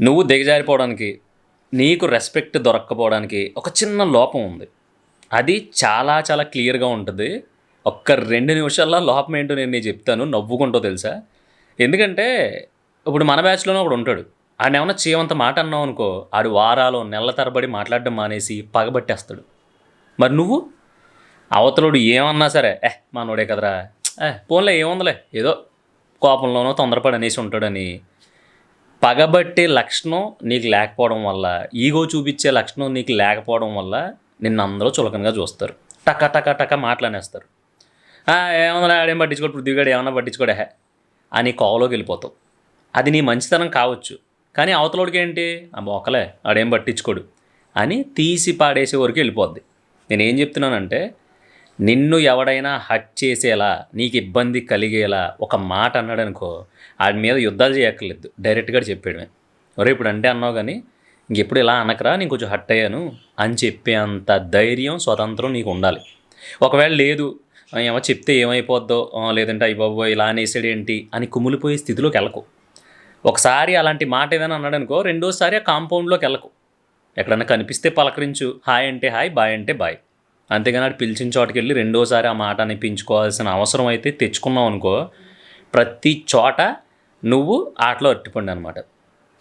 నువ్వు దిగజారిపోవడానికి నీకు రెస్పెక్ట్ దొరక్కపోవడానికి ఒక చిన్న లోపం ఉంది. అది చాలా చాలా క్లియర్గా ఉంటుంది. ఒక్క రెండు నిమిషాల్లో లోపం ఏంటో నేను నీకు చెప్తాను నవ్వుకుంటో తెలుసా? ఎందుకంటే ఇప్పుడు మన బ్యాచ్లోనే ఒకడు ఉంటాడు. ఆయన ఏమన్నా చేయమంత మాట అన్నావు అనుకో ఆడు వారాలు నెలల తరబడి మాట్లాడడం మానేసి పగబట్టేస్తాడు. మరి నువ్వు? అవతలుడు ఏమన్నా సరే ఏ మనోడే కదరా ఏ పోన్లే ఏముందిలే ఏదో కోపంలోనో తొందరపడి అనేసి ఉంటాడని పగబట్టే లక్షణం నీకు లేకపోవడం వల్ల ఈగో చూపించే లక్షణం నీకు లేకపోవడం వల్ల నిన్ను అందరూ చులకనగా చూస్తారు. టక టక టక మాట్లాడేస్తారు. ఏమన్నా ఆడేం పట్టించుకోడు పృథ్వీగాడు ఏమన్నా పట్టించుకోడే హే అని కోవలోకి వెళ్ళిపోతావు. అది నీ మంచితనం కావచ్చు కానీ అవతలోడికి ఏంటి ఆ మొక్కలే ఆడేం పట్టించుకోడు అని తీసి పాడేసే వరకు వెళ్ళిపోద్ది. నేనేం చెప్తున్నానంటే నిన్ను ఎవడైనా హట్ చేసేలా నీకు ఇబ్బంది కలిగేలా ఒక మాట అన్నాడు అనుకో మీద యుద్ధాలు చేయక్కర్లేదు. డైరెక్ట్గా చెప్పాడు ఒరే ఇప్పుడు అంటే అన్నావు కానీ ఇంకెప్పుడు ఇలా అనకరా నేను కొంచెం హట్ అయ్యాను అని చెప్పే అంత ధైర్యం స్వతంత్రం నీకు ఉండాలి. ఒకవేళ లేదు ఏమో చెప్తే ఏమైపోద్దో లేదంటే అయిపోబో ఇలా అనేసాడు ఏంటి అని కుమిలిపోయే స్థితిలోకి వెళ్ళకు. ఒకసారి అలాంటి మాట ఏదైనా అన్నాడు అనుకో రెండోసారి ఆ కాంపౌండ్లోకి వెళ్ళకు. ఎక్కడన్నా కనిపిస్తే పలకరించు. హాయ్ అంటే హాయ్ బాయ్ అంటే బాయ్. అంతేగాని అటు పిలిచిన చోటకి వెళ్ళి రెండోసారి ఆ మాట అనిపించుకోవాల్సిన అవసరం అయితే తెచ్చుకున్నావు అనుకో ప్రతి చోట నువ్వు ఆటలో అట్టిపండి అనమాట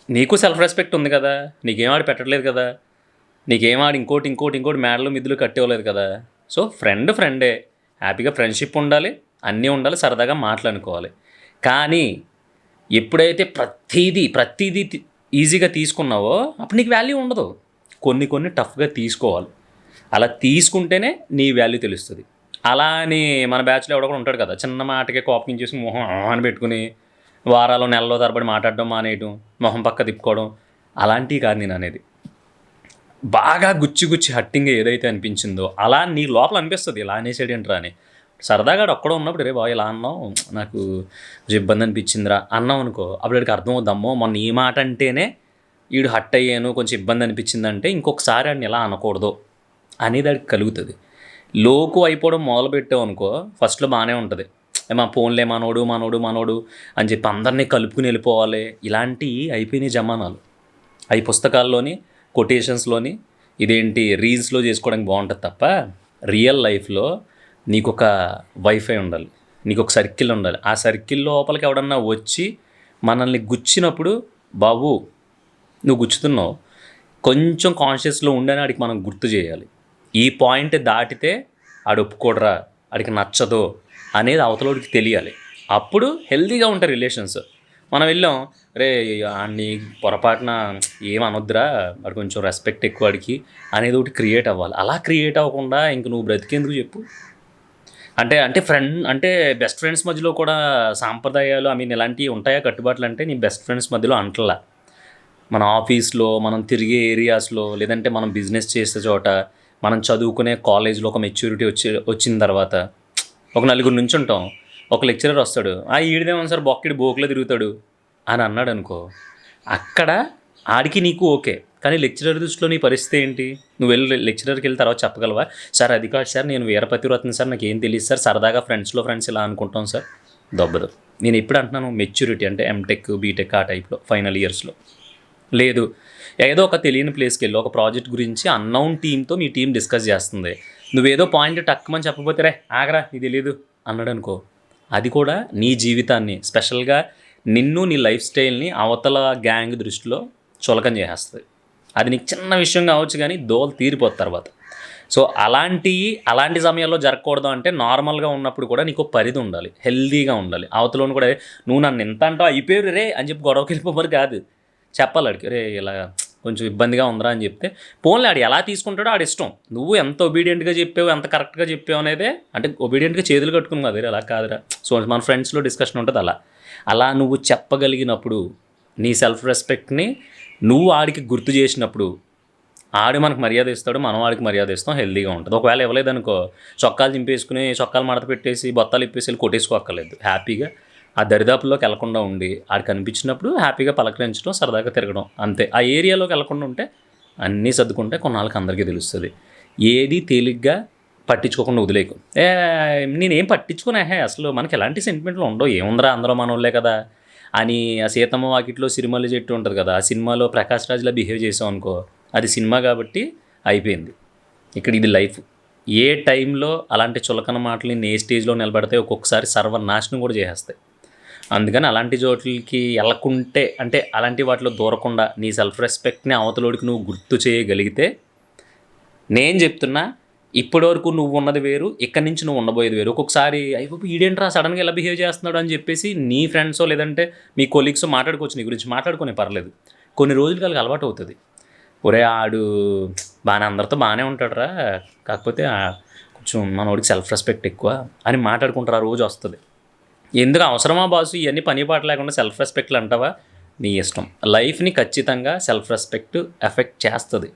నీకు సెల్ఫ్ రెస్పెక్ట్ ఉంది కదా నీకేం పెట్టట్లేదు కదా నీకేం ఆడి ఇంకోటి ఇంకోటి ఇంకోటి మేడలు మిద్దులు కట్టేవలేదు కదా. సో ఫ్రెండ్ ఫ్రెండే హ్యాపీగా ఫ్రెండ్షిప్ ఉండాలి అన్నీ ఉండాలి సరదాగా మాట్లాడుకోవాలి. కానీ ఎప్పుడైతే ప్రతిదీ ప్రతిదీ ఈజీగా తీసుకున్నావో అప్పుడు నీకు వాల్యూ ఉండదు. కొన్ని కొన్ని టఫ్గా తీసుకోవాలి. అలా తీసుకుంటేనే నీ వాల్యూ తెలుస్తుంది. అలా అని మన బ్యాచ్లో ఎవడో కూడా ఉంటాడు కదా చిన్న మాటకే కోపగించేసి మొహం అని పెట్టుకుని వారాలు నెలలో తరబడి మాట్లాడడం మానేయడం మొహం పక్క తిప్పుకోవడం అలాంటివి కాదు నేను అనేది. బాగా గుచ్చి గుచ్చి హట్టింగ్ ఏదైతే అనిపించిందో అలా నీ లోపల అనిపిస్తుంది ఇలా అనేసాడు ఏంట్రా అని. సరదాగా ఆడు ఒక్కడో ఉన్నప్పుడు రే బాయ్ ఇలా అన్నావు నాకు ఇబ్బంది అనిపించిందిరా అన్నావు అనుకో అప్పుడు వాడికి అర్థం అవుద్దమ్మో మొన్న ఈ మాట అంటేనే వీడు హట్ అయ్యాను కొంచెం ఇబ్బంది అనిపించిందంటే ఇంకొకసారి ఆడిని ఇలా అనకూడదు. అనేది అది కలుగుతుంది. లోకు అయిపోవడం మొదలుపెట్టావు అనుకో ఫస్ట్లో బాగానే ఉంటుంది. ఏ మా ఫోన్లే మనోడు మనోడు మనోడు అని చెప్పి అందరినీ కలుపుకుని వెళ్ళిపోవాలి. ఇలాంటివి అయిపోయినాయి జమానాలు. అవి పుస్తకాల్లోని కొటేషన్స్లోని ఇదేంటి రీల్స్లో చేసుకోవడానికి బాగుంటుంది తప్ప రియల్ లైఫ్లో నీకు ఒక వైఫై ఉండాలి. నీకు ఒక సర్కిల్ ఉండాలి. ఆ సర్కిల్ లోపలికి ఎవడన్నా వచ్చి మనల్ని గుచ్చినప్పుడు బాబు నువ్వు గుచ్చుతున్నావు. కొంచెం కాన్షియస్లో ఉండని వాడికి మనం గుర్తు చేయాలి. ఈ పాయింట్ దాటితే ఆడు ఒప్పుకోడరా ఆడికి నచ్చదు అనేది అవతలోడికి తెలియాలి. అప్పుడు హెల్తీగా ఉంటాయి రిలేషన్స్. మనం వెళ్ళాం రే అన్ని పొరపాటున ఏం అనొద్దురా వాడు కొంచెం రెస్పెక్ట్ ఎక్కువ వాడికి అనేది ఒకటి క్రియేట్ అవ్వాలి. అలా క్రియేట్ అవ్వకుండా ఇంక నువ్వు బ్రతికేందుకు చెప్పు. అంటే అంటే ఫ్రెండ్ అంటే బెస్ట్ ఫ్రెండ్స్ మధ్యలో కూడా సాంప్రదాయాలు ఐ మీన్ ఇలాంటివి ఉంటాయా? కట్టుబాట్లు అంటే నీ బెస్ట్ ఫ్రెండ్స్ మధ్యలో అంటలా. మన ఆఫీస్లో మనం తిరిగే ఏరియాస్లో లేదంటే మనం బిజినెస్ చేసే చోట మనం చదువుకునే కాలేజ్లో ఒక మెచ్యూరిటీ వచ్చి వచ్చిన తర్వాత ఒక నలుగురు నుంచి ఉంటాం ఒక లెక్చరర్ వస్తాడు. ఆ ఈడిదేమో సార్ బొక్కిడి బోకులో తిరుగుతాడు. అని అన్నాడు అనుకో అక్కడ ఆడికి నీకు ఓకే కానీ లెక్చరర్ దృష్టిలో నీ పరిస్థితి ఏంటి? నువ్వు వెళ్ళి లెక్చరర్కి వెళ్ళి తర్వాత చెప్పగలవా? సార్ అది కాదు సార్ నేను వీరపతివ్రతని సార్ నాకు ఏం తెలియదు సార్ సరదాగా ఫ్రెండ్స్లో ఫ్రెండ్స్ ఇలా అనుకుంటాం సార్. దొబ్బదు నేను ఎప్పుడు అంటున్నాను? మెచ్యూరిటీ అంటే ఎంటెక్ బీటెక్ ఆ టైప్లో ఫైనల్ ఇయర్స్లో లేదు. ఏదో ఒక తెలియని ప్లేస్కి వెళ్ళి ఒక ప్రాజెక్ట్ గురించి అన్నౌన్ టీంతో మీ టీం డిస్కస్ చేస్తుంది. నువ్వేదో పాయింట్ టక్కుమని చెప్పకపోతే రే ఆగరా ఇది తెలియదు అన్నాడు అనుకో అది కూడా నీ జీవితాన్ని స్పెషల్గా నిన్ను నీ లైఫ్ స్టైల్ని అవతల గ్యాంగ్ దృష్టిలో చులకం చేసేస్తుంది. అది నీకు చిన్న విషయం కావచ్చు కానీ దోలు తీరిపోతుంది తర్వాత. సో అలాంటి అలాంటి సమయాల్లో జరగకూడదు అంటే నార్మల్గా ఉన్నప్పుడు కూడా నీకు పరిధి ఉండాలి. హెల్దీగా ఉండాలి. అవతలను కూడా నువ్వు నన్ను ఎంత అంటావు అయిపోయారు రే అని చెప్పి గొడవకి వెళ్ళిపోమని కాదు. చెప్పాలి ఆడికి రే ఇలా కొంచెం ఇబ్బందిగా ఉందిరా అని చెప్తే పోన్లే ఆడు ఎలా తీసుకుంటాడో ఆడు ఇష్టం. నువ్వు ఎంత ఒబీడియంట్గా చెప్పావు ఎంత కరెక్ట్గా చెప్పావు అనేదే అంటే ఒబీడియంట్గా చేతులు కట్టుకుని కాదు అలా కాదురా. సో మన ఫ్రెండ్స్లో డిస్కషన్ ఉంటుంది అలా. అలా నువ్వు చెప్పగలిగినప్పుడు నీ సెల్ఫ్ రెస్పెక్ట్ని నువ్వు ఆడికి గుర్తు చేసినప్పుడు ఆడు మనకు మర్యాద ఇస్తాడు మనం వాడికి మర్యాద ఇస్తాం హెల్దీగా ఉంటుంది. ఒకవేళ ఇవ్వలేదనుకో చొక్కాలు చింపేసుకుని చొక్కాలు మడత పెట్టేసి బొత్తాలు ఇప్పేసి వెళ్ళి కొట్టేసుకోక్కర్లేదు. హ్యాపీగా ఆ దరిదాపుల్లోకి వెళ్ళకుండా ఉండి ఆడు కనిపించినప్పుడు హ్యాపీగా పలకరించడం సరదాగా తిరగడం అంతే. ఆ ఏరియాలోకి వెళ్ళకుండా ఉంటే అన్నీ సర్దుకుంటే కొన్నాళ్ళకి అందరికీ తెలుస్తుంది. ఏది తేలిగ్గా పట్టించుకోకుండా వదిలేకు ఏ నేనేం పట్టించుకునే హే అసలు మనకి ఎలాంటి సెంటిమెంట్లు ఉండవు. ఏముందిరా అందరూ మనోళ్ళే కదా అని ఆ సీతమ్మ వాకిట్లో సిరిమల్లి చెట్టు ఉంటుంది కదా ఆ సినిమాలో ప్రకాష్ రాజ్లా బిహేవ్ చేసాం అనుకో అది సినిమా కాబట్టి అయిపోయింది. ఇక్కడ ఇది లైఫ్. ఏ టైంలో అలాంటి చులకన మాటలు ఏ స్టేజ్లో నిలబడితే ఒక్కొక్కసారి సర్వనాశనం కూడా చేసేస్తాయి. అందుకని అలాంటి చోట్లకి వెళ్ళకుంటే అంటే అలాంటి వాటిలో దూరకుండా నీ సెల్ఫ్ రెస్పెక్ట్ని అవతలోడికి నువ్వు గుర్తు చేయగలిగితే నేను చెప్తున్నా ఇప్పటి వరకు నువ్వు ఉన్నది వేరు ఇక్కడి నుంచి నువ్వు ఉండబోయేది వేరు. ఒక్కొక్కసారి అయ్యో ఈడేంట్రా సడన్గా ఎలా బిహేవ్ చేస్తున్నాడు అని చెప్పేసి నీ ఫ్రెండ్సో లేదంటే మీ కొలీగ్స్ మాట్లాడుకోవచ్చు నీ గురించి మాట్లాడుకునే పర్లేదు. కొన్ని రోజులు కలిగి అలవాటు అవుతుంది. ఒరే ఆడు బాగానే అందరితో బాగానే ఉంటాడురా కాకపోతే కొంచెం మనోడికి సెల్ఫ్ రెస్పెక్ట్ ఎక్కువ అని మాట్లాడుకుంటారు ఆ రోజు వస్తుంది. ఎందుకు అవసరమా బాసు? ఇవన్నీ పని పాట లేకుండా సెల్ఫ్ రెస్పెక్ట్లు అంటావా? నీ ఇష్టం. లైఫ్ని ఖచ్చితంగా సెల్ఫ్ రెస్పెక్ట్ ఎఫెక్ట్ చేస్తుంది.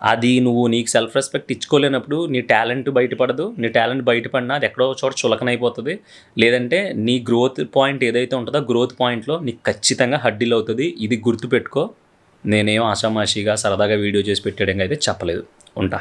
అది నువ్వు నీకు సెల్ఫ్ రెస్పెక్ట్ ఇచ్చుకోలేనప్పుడు నీ టాలెంట్ బయటపడదు. నీ టాలెంట్ బయటపడినా అది ఎక్కడో చోట చులకనైపోతుంది. లేదంటే నీ గ్రోత్ పాయింట్ ఏదైతే ఉంటుందో గ్రోత్ పాయింట్లో నీకు ఖచ్చితంగా హడ్డీలు అవుతుంది. ఇది గుర్తుపెట్టుకో. నేనేం ఆషామాషిగా సరదాగా వీడియో చేసి పెట్టేయడం అయితే చెప్పలేదు. ఉంటా.